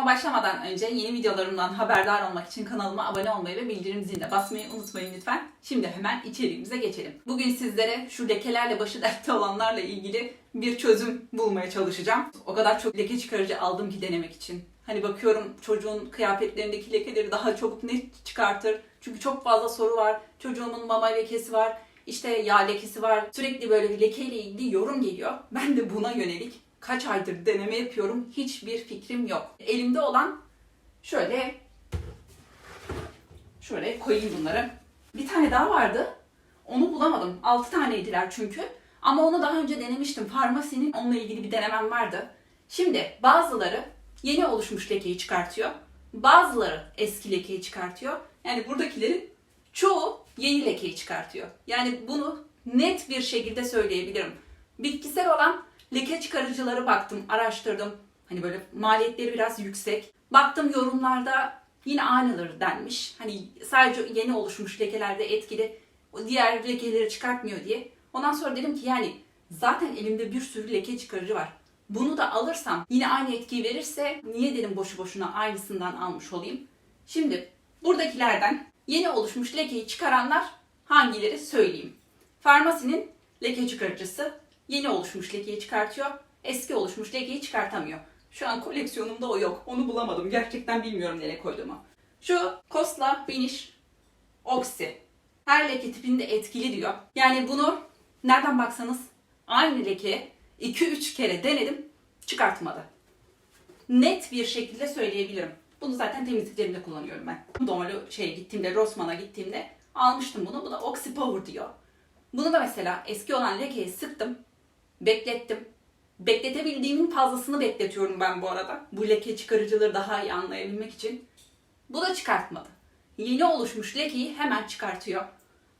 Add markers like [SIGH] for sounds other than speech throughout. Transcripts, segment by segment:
Videoma başlamadan önce yeni videolarımdan haberdar olmak için kanalıma abone olmayı ve bildirim ziline basmayı unutmayın lütfen. Şimdi hemen içeriğimize geçelim. Bugün sizlere şu lekelerle başı dertte olanlarla ilgili bir çözüm bulmaya çalışacağım. O kadar çok leke çıkarıcı aldım ki denemek için. Hani bakıyorum çocuğun kıyafetlerindeki lekeleri daha çabuk ne çıkartır. Çünkü çok fazla soru var. Çocuğumun mama lekesi var. İşte yağ lekesi var. Sürekli böyle lekeyle ilgili yorum geliyor. Ben de buna yönelik kaç aydır deneme yapıyorum. Hiçbir fikrim yok. Elimde olan şöyle şöyle koyayım bunları. Bir tane daha vardı. Onu bulamadım. 6 taneydiler çünkü. Ama onu daha önce denemiştim. Farmasinin onunla ilgili bir denemem vardı. Şimdi bazıları yeni oluşmuş lekeyi çıkartıyor. Bazıları eski lekeyi çıkartıyor. Yani buradakilerin çoğu yeni lekeyi çıkartıyor. Yani bunu net bir şekilde söyleyebilirim. Bitkisel olan leke çıkarıcıları baktım, araştırdım. Hani böyle maliyetleri biraz yüksek. Baktım yorumlarda yine aynıları denmiş. Hani sadece yeni oluşmuş lekelerde etkili, diğer lekeleri çıkartmıyor diye. Ondan sonra dedim ki yani zaten elimde bir sürü leke çıkarıcı var. Bunu da alırsam yine aynı etkiyi verirse niye dedim boşu boşuna aynısından almış olayım. Şimdi buradakilerden yeni oluşmuş lekeyi çıkaranlar hangileri söyleyeyim. Farmasinin leke çıkarıcısı yeni oluşmuş lekeyi çıkartıyor. Eski oluşmuş lekeyi çıkartamıyor. Şu an koleksiyonumda o yok. Onu bulamadım. Gerçekten bilmiyorum nereye koyduğumu. Şu Kosla Finish Oxy. Her leke tipinde etkili diyor. Yani bunu nereden baksanız aynı leke 2-3 kere denedim çıkartmadı. Net bir şekilde söyleyebilirim. Bunu zaten temizliklerimde kullanıyorum ben. Domalo şeye gittiğimde, Rossmann'a gittiğimde almıştım bunu. Bu da Oxy Power diyor. Bunu da mesela eski olan lekeyi sıktım. Beklettim. Bekletebildiğimin fazlasını bekletiyorum ben bu arada. Bu leke çıkarıcıları daha iyi anlayabilmek için. Bu da çıkartmadı. Yeni oluşmuş lekeyi hemen çıkartıyor.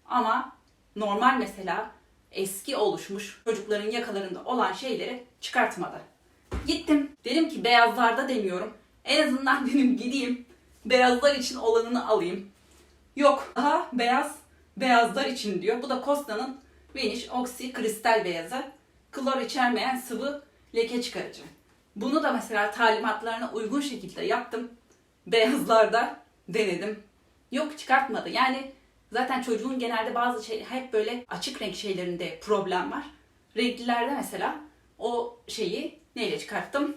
Ama normal mesela eski oluşmuş çocukların yakalarında olan şeyleri çıkartmadı. Gittim. Dedim ki beyazlarda demiyorum. En azından [LAUGHS] dedim gideyim. Beyazlar için olanını alayım. Yok. Daha beyaz beyazlar için diyor. Bu da Costa'nın Vanish Oxy Kristal Beyazı. Klor içermeyen sıvı leke çıkarıcı. Bunu da mesela talimatlarına uygun şekilde yaptım. Beyazlarda denedim. Yok çıkartmadı. Yani zaten çocuğun genelde bazı şey hep böyle açık renk şeylerinde problem var. Renklilerde mesela o şeyi neyle çıkarttım?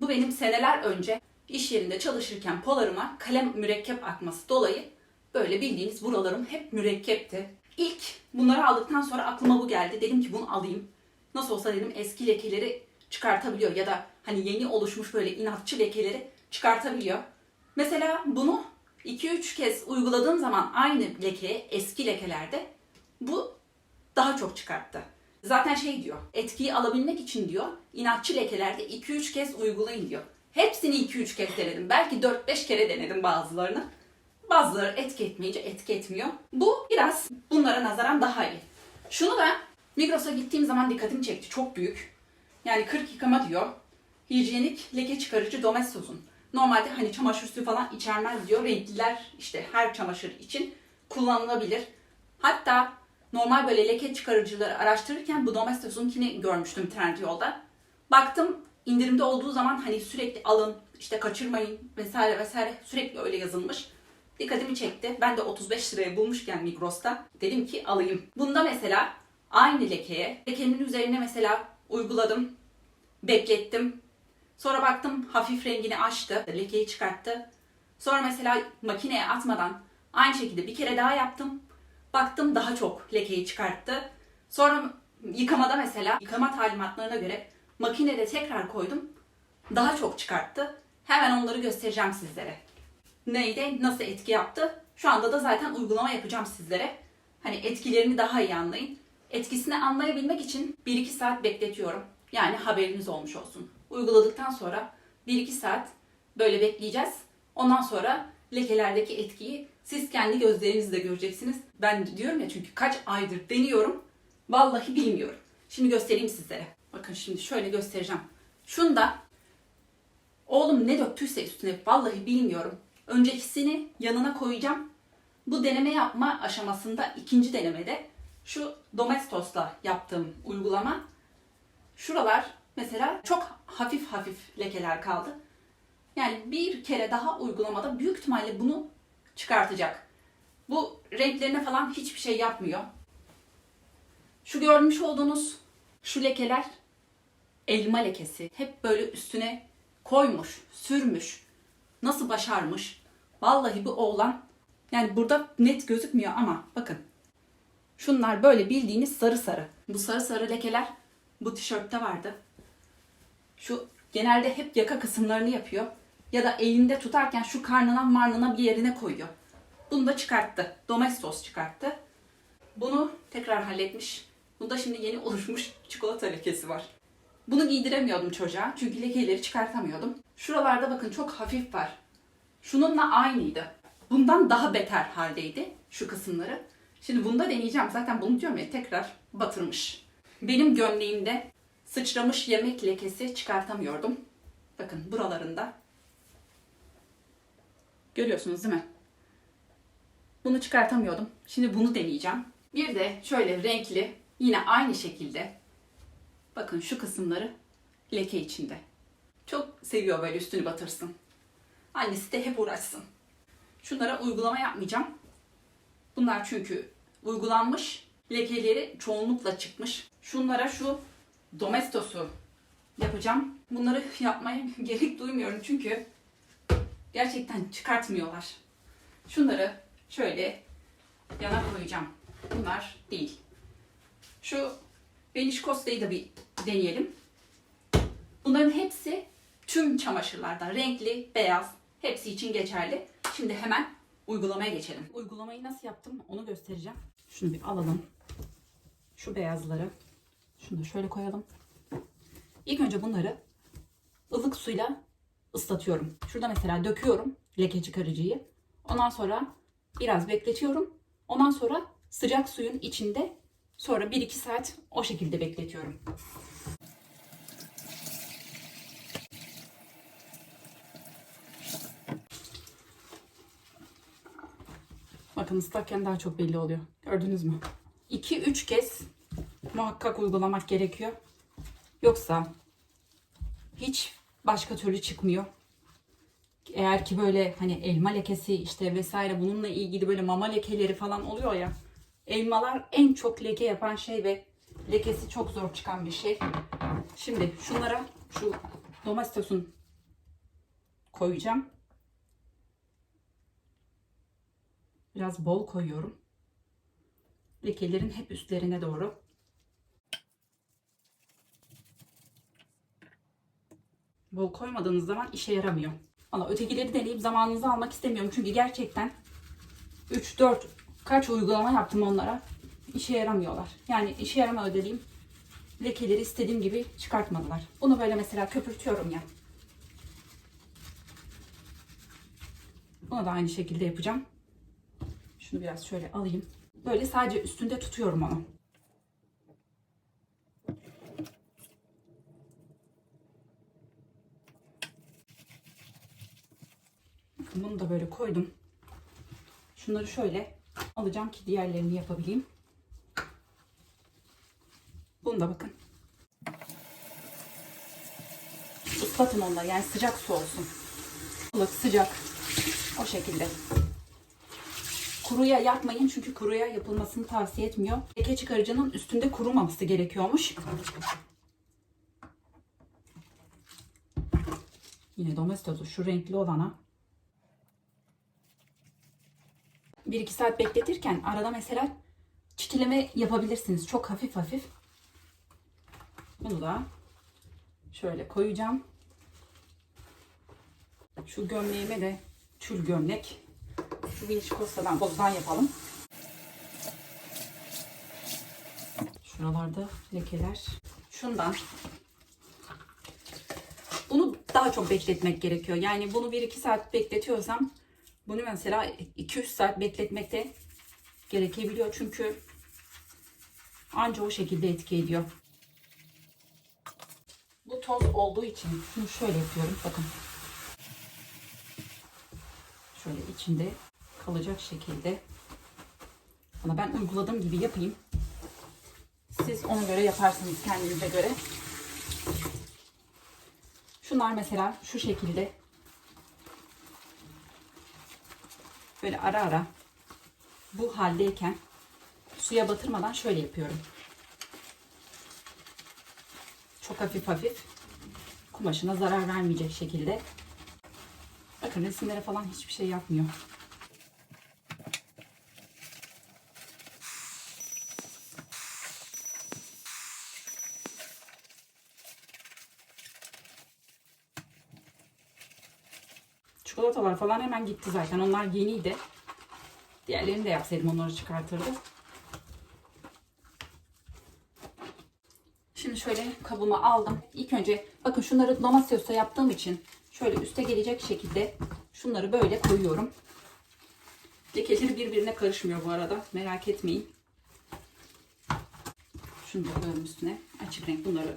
Bu benim seneler önce iş yerinde çalışırken polarıma kalem mürekkep akması dolayı böyle bildiğiniz buralarım hep mürekkepti. İlk bunları aldıktan sonra aklıma bu geldi. Dedim ki bunu alayım. Nasıl olsa dedim eski lekeleri çıkartabiliyor ya da hani yeni oluşmuş böyle inatçı lekeleri çıkartabiliyor. Mesela bunu 2-3 kez uyguladığım zaman aynı lekeye eski lekelerde bu daha çok çıkarttı. Zaten şey diyor, etkiyi alabilmek için diyor, inatçı lekelerde 2-3 kez uygulayın diyor. Hepsini 2-3 kez denedim. Belki 4-5 kere denedim bazılarını. Bazıları etki etmeyince etki etmiyor. Bu biraz bunlara nazaran daha iyi. Şunu da Migros'a gittiğim zaman dikkatimi çekti. Çok büyük. Yani 40 yıkama diyor. Hijyenik leke çıkarıcı Domestos'un. Normalde hani çamaşır suyu falan içermez diyor. Renkliler işte her çamaşır için kullanılabilir. Hatta normal böyle leke çıkarıcıları araştırırken bu Domestos'unkini görmüştüm Trendyol'da. Baktım indirimde olduğu zaman hani sürekli alın, işte kaçırmayın vesaire vesaire sürekli öyle yazılmış. Dikkatimi çekti. Ben de 35 liraya bulmuşken Migros'ta dedim ki alayım. Bunda mesela aynı lekeye, lekenin üzerine mesela uyguladım, beklettim. Sonra baktım hafif rengini açtı, lekeyi çıkarttı. Sonra mesela makineye atmadan aynı şekilde bir kere daha yaptım. Baktım daha çok lekeyi çıkarttı. Sonra yıkamada mesela yıkama talimatlarına göre makinede tekrar koydum. Daha çok çıkarttı. Hemen onları göstereceğim sizlere. Neydi, nasıl etki yaptı? Şu anda da zaten uygulama yapacağım sizlere. Hani etkilerini daha iyi anlayın. Etkisini anlayabilmek için 1-2 saat bekletiyorum. Yani haberiniz olmuş olsun. Uyguladıktan sonra 1-2 saat böyle bekleyeceğiz. Ondan sonra lekelerdeki etkiyi siz kendi gözlerinizle göreceksiniz. Ben diyorum ya çünkü kaç aydır deniyorum. Vallahi bilmiyorum. Şimdi göstereyim sizlere. Bakın şimdi şöyle göstereceğim. Şunda oğlum ne döktüyse üstüne vallahi bilmiyorum. Öncekisini yanına koyacağım. Bu deneme yapma aşamasında ikinci denemede şu Domestos'la yaptığım uygulama şuralar mesela çok hafif hafif lekeler kaldı. Yani bir kere daha uygulamada büyük ihtimalle bunu çıkartacak. Bu renklerine falan hiçbir şey yapmıyor. Şu görmüş olduğunuz şu lekeler elma lekesi. Hep böyle üstüne koymuş, sürmüş. Nasıl başarmış? Vallahi bu oğlan yani burada net gözükmüyor ama bakın. Şunlar böyle bildiğiniz sarı sarı. Bu sarı sarı lekeler bu tişörtte vardı. Şu genelde hep yaka kısımlarını yapıyor. Ya da elinde tutarken şu karnına marnına bir yerine koyuyor. Bunu da çıkarttı. Domestos çıkarttı. Bunu tekrar halletmiş. Bunda şimdi yeni oluşmuş [LAUGHS] çikolata lekesi var. Bunu giydiremiyordum çocuğa çünkü lekeleri çıkartamıyordum. Şuralarda bakın çok hafif var. Şununla aynıydı. Bundan daha beter haldeydi şu kısımları. Şimdi bunda deneyeceğim. Zaten bunu diyorum ya tekrar batırmış. Benim gömleğimde sıçramış yemek lekesi çıkartamıyordum. Bakın buralarında. Görüyorsunuz değil mi? Bunu çıkartamıyordum. Şimdi bunu deneyeceğim. Bir de şöyle renkli yine aynı şekilde bakın şu kısımları leke içinde. Çok seviyor böyle üstünü batırsın. Annesi de hep uğraşsın. Şunlara uygulama yapmayacağım. Bunlar çünkü uygulanmış. Lekeleri çoğunlukla çıkmış. Şunlara şu domestosu yapacağım. Bunları [LAUGHS] yapmaya [LAUGHS] gerek duymuyorum çünkü gerçekten çıkartmıyorlar. Şunları şöyle yana koyacağım. Bunlar değil. Şu Benişkosta'yı da bir deneyelim. Bunların hepsi tüm çamaşırlardan renkli, beyaz hepsi için geçerli. Şimdi hemen uygulamaya geçelim. Uygulamayı nasıl yaptım onu göstereceğim. Şunu bir alalım. Şu beyazları. Şunu da şöyle koyalım. İlk önce bunları ılık suyla ıslatıyorum. Şurada mesela döküyorum leke çıkarıcıyı. Ondan sonra biraz bekletiyorum. Ondan sonra sıcak suyun içinde sonra 1-2 saat o şekilde bekletiyorum. Bakın ıslakken daha çok belli oluyor. Gördünüz mü? 2-3 kez muhakkak uygulamak gerekiyor. Yoksa hiç başka türlü çıkmıyor. Eğer ki böyle hani elma lekesi işte vesaire bununla ilgili böyle mama lekeleri falan oluyor ya. Elmalar en çok leke yapan şey ve lekesi çok zor çıkan bir şey. Şimdi şunlara şu domatesin koyacağım. Biraz bol koyuyorum. Lekelerin hep üstlerine doğru. Bol koymadığınız zaman işe yaramıyor. Valla ötekileri deneyip zamanınızı almak istemiyorum. Çünkü gerçekten 3-4 kaç uygulama yaptım onlara. İşe yaramıyorlar. Yani işe yaramıyor dediğim lekeleri istediğim gibi çıkartmadılar. Bunu böyle mesela köpürtüyorum ya. Bunu da aynı şekilde yapacağım. Şunu biraz şöyle alayım. Böyle sadece üstünde tutuyorum onu. Bakın bunu da böyle koydum. Şunları şöyle alacağım ki diğerlerini yapabileyim. Bunu da bakın. Islatın onunla yani sıcak su olsun. Ilık sıcak o şekilde. Kuruya yapmayın çünkü kuruya yapılmasını tavsiye etmiyor. Leke çıkarıcının üstünde kurumaması gerekiyormuş. Yine domestosu şu renkli olana 1-2 saat bekletirken arada mesela çitileme yapabilirsiniz. Çok hafif hafif. Bunu da şöyle koyacağım. Şu gömleğime de tül gömlek. Şu vinç kostadan bozdan yapalım. Şuralarda lekeler. Şundan. Bunu daha çok bekletmek gerekiyor. Yani bunu 1-2 saat bekletiyorsam bunu mesela 2-3 saat bekletmek de gerekebiliyor. Çünkü anca o şekilde etki ediyor. Bu toz olduğu için şunu şöyle yapıyorum. Bakın. Şöyle içinde kalacak şekilde. Ama ben uyguladığım gibi yapayım. Siz ona göre yaparsınız kendinize göre. Şunlar mesela şu şekilde. Böyle ara ara bu haldeyken suya batırmadan şöyle yapıyorum. Çok hafif hafif kumaşına zarar vermeyecek şekilde. Bakın resimlere falan hiçbir şey yapmıyor. Çikolatalar falan hemen gitti zaten. Onlar yeniydi. Diğerlerini de yapsaydım onları çıkartırdı. Şimdi şöyle kabıma aldım. İlk önce bakın şunları domatesosa yaptığım için şöyle üste gelecek şekilde şunları böyle koyuyorum. Lekeleri birbirine karışmıyor bu arada. Merak etmeyin. Şunu da koyalım üstüne. Açık renk bunları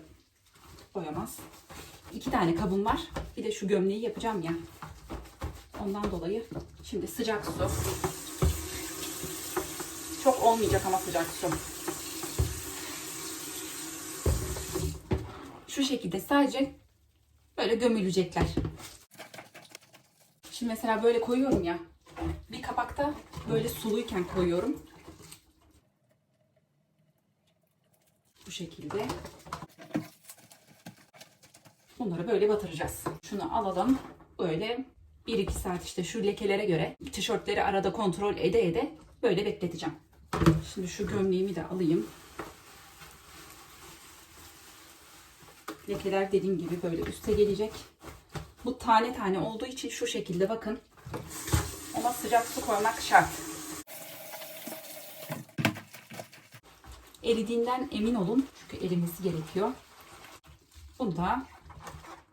koyamaz. İki tane kabım var. Bir de şu gömleği yapacağım ya. Ondan dolayı şimdi sıcak su. Çok olmayacak ama sıcak su. Şu şekilde sadece böyle gömülecekler. Şimdi mesela böyle koyuyorum ya. Bir kapakta böyle suluyken koyuyorum. Bu şekilde. Bunları böyle batıracağız. Şunu alalım. Böyle 1-2 saat işte şu lekelere göre tişörtleri arada kontrol ede ede böyle bekleteceğim. Şimdi şu gömleğimi de alayım. Lekeler dediğim gibi böyle üste gelecek. Bu tane tane olduğu için şu şekilde bakın. Ona sıcak su koymak şart. Eridiğinden emin olun. Çünkü erimesi gerekiyor. Bunu da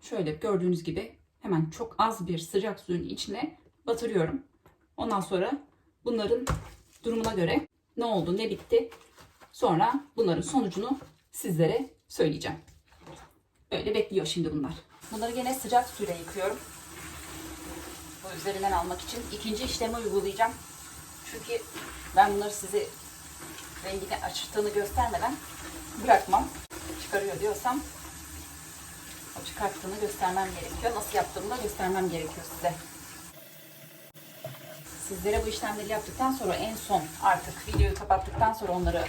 şöyle gördüğünüz gibi hemen çok az bir sıcak suyun içine batırıyorum. Ondan sonra bunların durumuna göre ne oldu ne bitti sonra bunların sonucunu sizlere söyleyeceğim. Böyle bekliyor şimdi bunlar. Bunları gene sıcak suyla yıkıyorum. Bu üzerinden almak için ikinci işlemi uygulayacağım. Çünkü ben bunları size rengini açtığını göstermeden bırakmam. Çıkarıyor diyorsam çıkarttığını göstermem gerekiyor. Nasıl yaptığımı da göstermem gerekiyor size. Sizlere bu işlemleri yaptıktan sonra en son artık videoyu kapattıktan sonra onları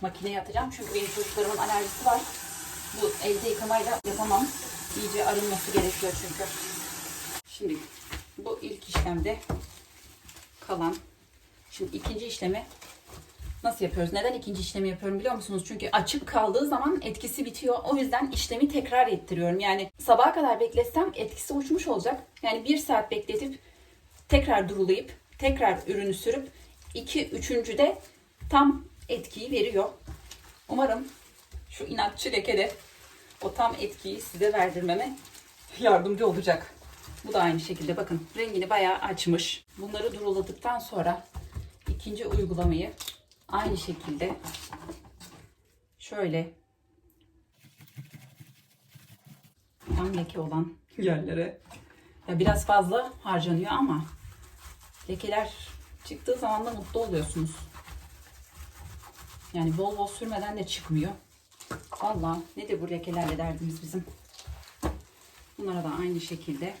makineye atacağım. Çünkü benim çocuklarımın alerjisi var. Bu elde yıkamayla yapamam. İyice arınması gerekiyor çünkü. Şimdi bu ilk işlemde kalan. Şimdi ikinci işlemi nasıl yapıyoruz? Neden ikinci işlemi yapıyorum biliyor musunuz? Çünkü açık kaldığı zaman etkisi bitiyor. O yüzden işlemi tekrar ettiriyorum. Yani sabaha kadar bekletsem etkisi uçmuş olacak. Yani bir saat bekletip tekrar durulayıp tekrar ürünü sürüp iki üçüncüde tam etkiyi veriyor. Umarım şu inatçı leke de o tam etkiyi size verdirmeme yardımcı olacak. Bu da aynı şekilde bakın rengini bayağı açmış. Bunları duruladıktan sonra ikinci uygulamayı aynı şekilde şöyle tam leke olan yerlere ya biraz fazla harcanıyor ama lekeler çıktığı zaman da mutlu oluyorsunuz. Yani bol bol sürmeden de çıkmıyor. Valla nedir bu lekelerle derdimiz bizim. Bunlara da aynı şekilde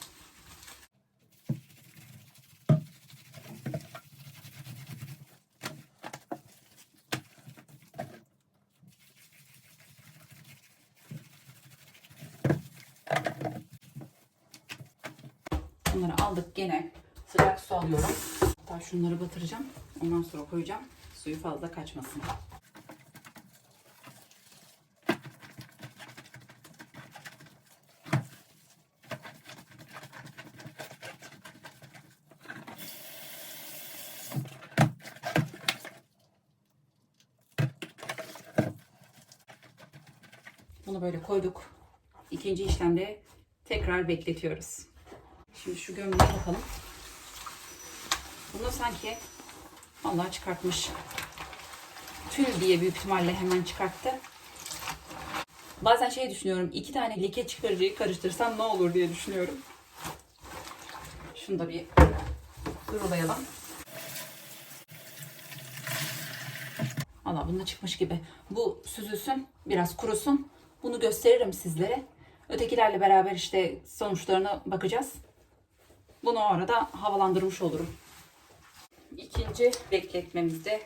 Bunları aldık gene sıcak su alıyorum. Hatta şunları batıracağım. Ondan sonra koyacağım. Suyu fazla kaçmasın. Bunu böyle koyduk. İkinci işlemde tekrar bekletiyoruz. Şimdi şu gömleğe bakalım. Bunu sanki vallahi çıkartmış. Tül diye büyük ihtimalle hemen çıkarttı. Bazen şey düşünüyorum. iki tane leke çıkarıcıyı karıştırsam ne olur diye düşünüyorum. Şunu da bir durulayalım. Valla bunda çıkmış gibi. Bu süzülsün, biraz kurusun. Bunu gösteririm sizlere. Ötekilerle beraber işte sonuçlarına bakacağız. Bunu o arada havalandırmış olurum. İkinci bekletmemizde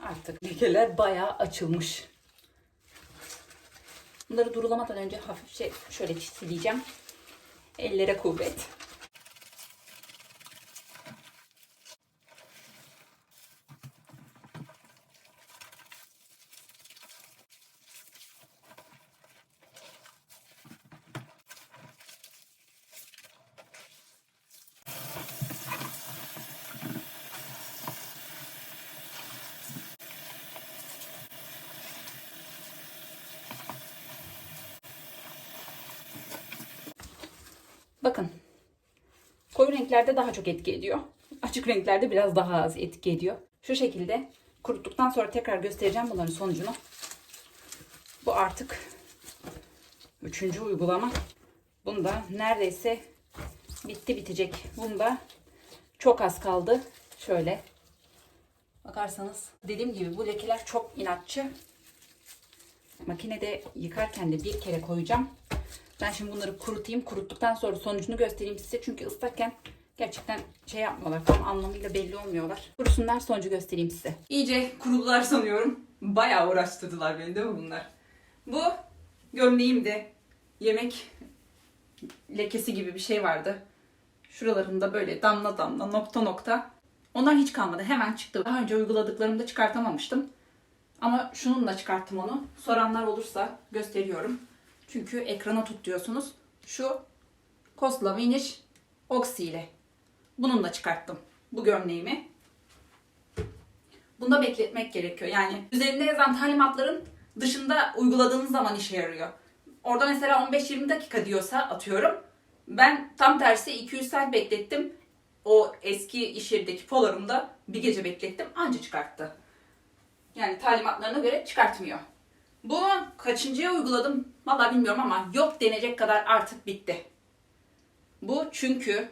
artık lekeler bayağı açılmış. Bunları durulamadan önce hafifçe şöyle sileceğim. Ellere kuvvet. Bakın. Koyu renklerde daha çok etki ediyor. Açık renklerde biraz daha az etki ediyor. Şu şekilde kuruttuktan sonra tekrar göstereceğim bunların sonucunu. Bu artık üçüncü uygulama. Bunda neredeyse bitti bitecek. Bunda çok az kaldı. Şöyle bakarsanız dediğim gibi bu lekeler çok inatçı. Makinede yıkarken de bir kere koyacağım. Ben şimdi bunları kurutayım. Kuruttuktan sonra sonucunu göstereyim size. Çünkü ıslakken gerçekten şey yapmıyorlar. Tam anlamıyla belli olmuyorlar. Kurusunlar sonucu göstereyim size. İyice kurudular sanıyorum. Bayağı uğraştırdılar beni değil mi bunlar? Bu gömleğimde yemek lekesi gibi bir şey vardı. Şuralarında böyle damla damla nokta nokta. Onlar hiç kalmadı. Hemen çıktı. Daha önce uyguladıklarımda çıkartamamıştım. Ama şununla çıkarttım onu. Soranlar olursa gösteriyorum. Çünkü ekrana tut diyorsunuz. Şu Kosla Vanish Oxy ile. Bununla çıkarttım bu gömleğimi. Bunda bekletmek gerekiyor. Yani üzerinde yazan talimatların dışında uyguladığınız zaman işe yarıyor. Orada mesela 15-20 dakika diyorsa atıyorum. Ben tam tersi 200 saat beklettim. O eski iş yerindeki polarımda bir gece beklettim. Anca çıkarttı. Yani talimatlarına göre çıkartmıyor. Bunu kaçıncıya uyguladım vallahi bilmiyorum ama yok denecek kadar artık bitti. Bu çünkü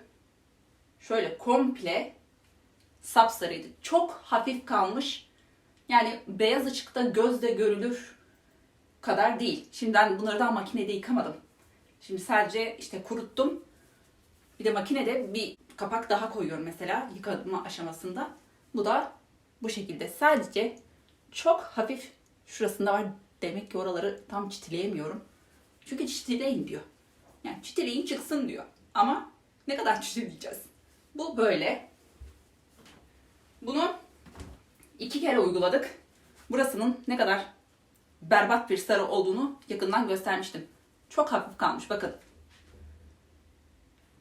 şöyle komple sapsarıydı. Çok hafif kalmış. Yani beyaz ışıkta gözle görülür kadar değil. Şimdi ben bunları daha makinede yıkamadım. Şimdi sadece işte kuruttum. Bir de makinede bir kapak daha koyuyorum mesela yıkama aşamasında. Bu da bu şekilde. Sadece çok hafif şurasında var Demek ki oraları tam çitileyemiyorum. Çünkü çitileyin diyor. Yani çitileyin çıksın diyor. Ama ne kadar [LAUGHS] çitileyeceğiz? Bu böyle. Bunu iki kere uyguladık. Burasının ne kadar berbat bir sarı olduğunu yakından göstermiştim. Çok hafif kalmış bakın.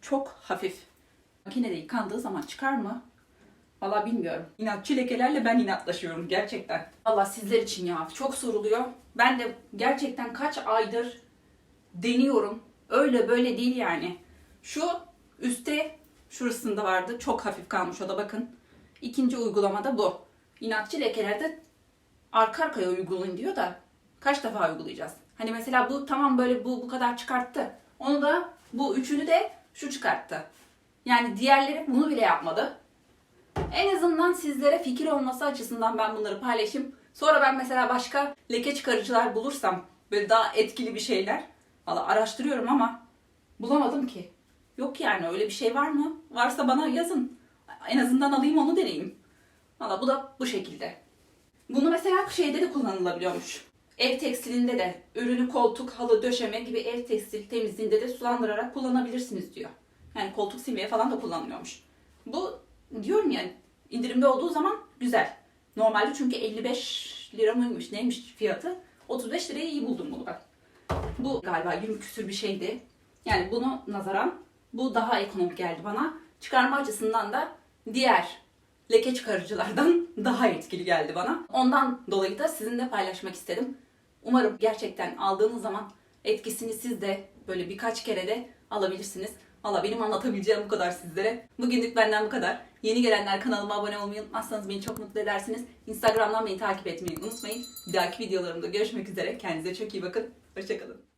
Çok hafif. Makinede yıkandığı zaman çıkar mı? Valla bilmiyorum. İnatçı lekelerle ben inatlaşıyorum gerçekten. Valla sizler için ya çok soruluyor. Ben de gerçekten kaç aydır deniyorum. Öyle böyle değil yani. Şu üstte şurasında vardı. Çok hafif kalmış o da bakın. İkinci uygulamada bu. İnatçı lekelerde arka arkaya uygulayın diyor da kaç defa uygulayacağız? Hani mesela bu tamam böyle bu bu kadar çıkarttı. Onu da bu üçünü de şu çıkarttı. Yani diğerleri bunu bile yapmadı. En azından sizlere fikir olması açısından ben bunları paylaşayım. Sonra ben mesela başka leke çıkarıcılar bulursam böyle daha etkili bir şeyler valla araştırıyorum ama bulamadım ki. Yok yani öyle bir şey var mı? Varsa bana yazın. En azından alayım onu deneyeyim. Valla bu da bu şekilde. Bunu mesela şeyde de kullanılabiliyormuş. Ev tekstilinde de ürünü koltuk, halı, döşeme gibi ev tekstil temizliğinde de sulandırarak kullanabilirsiniz diyor. Yani koltuk silmeye falan da kullanılıyormuş. Bu diyorum ya indirimde olduğu zaman güzel. Normalde çünkü 55 lira mıymış neymiş fiyatı. 35 liraya iyi buldum bunu ben. Bu galiba 20 küsür bir şeydi. Yani bunu nazaran bu daha ekonomik geldi bana. Çıkarma açısından da diğer leke çıkarıcılardan [LAUGHS] daha etkili geldi bana. Ondan dolayı da sizinle paylaşmak istedim. Umarım gerçekten aldığınız zaman etkisini siz de böyle birkaç kere de alabilirsiniz. Valla benim anlatabileceğim bu kadar sizlere. Bugünlük benden bu kadar. Yeni gelenler kanalıma abone olmayı unutmazsanız beni çok mutlu edersiniz. Instagram'dan beni takip etmeyi unutmayın. Bir dahaki videolarımda görüşmek üzere. Kendinize çok iyi bakın. Hoşçakalın.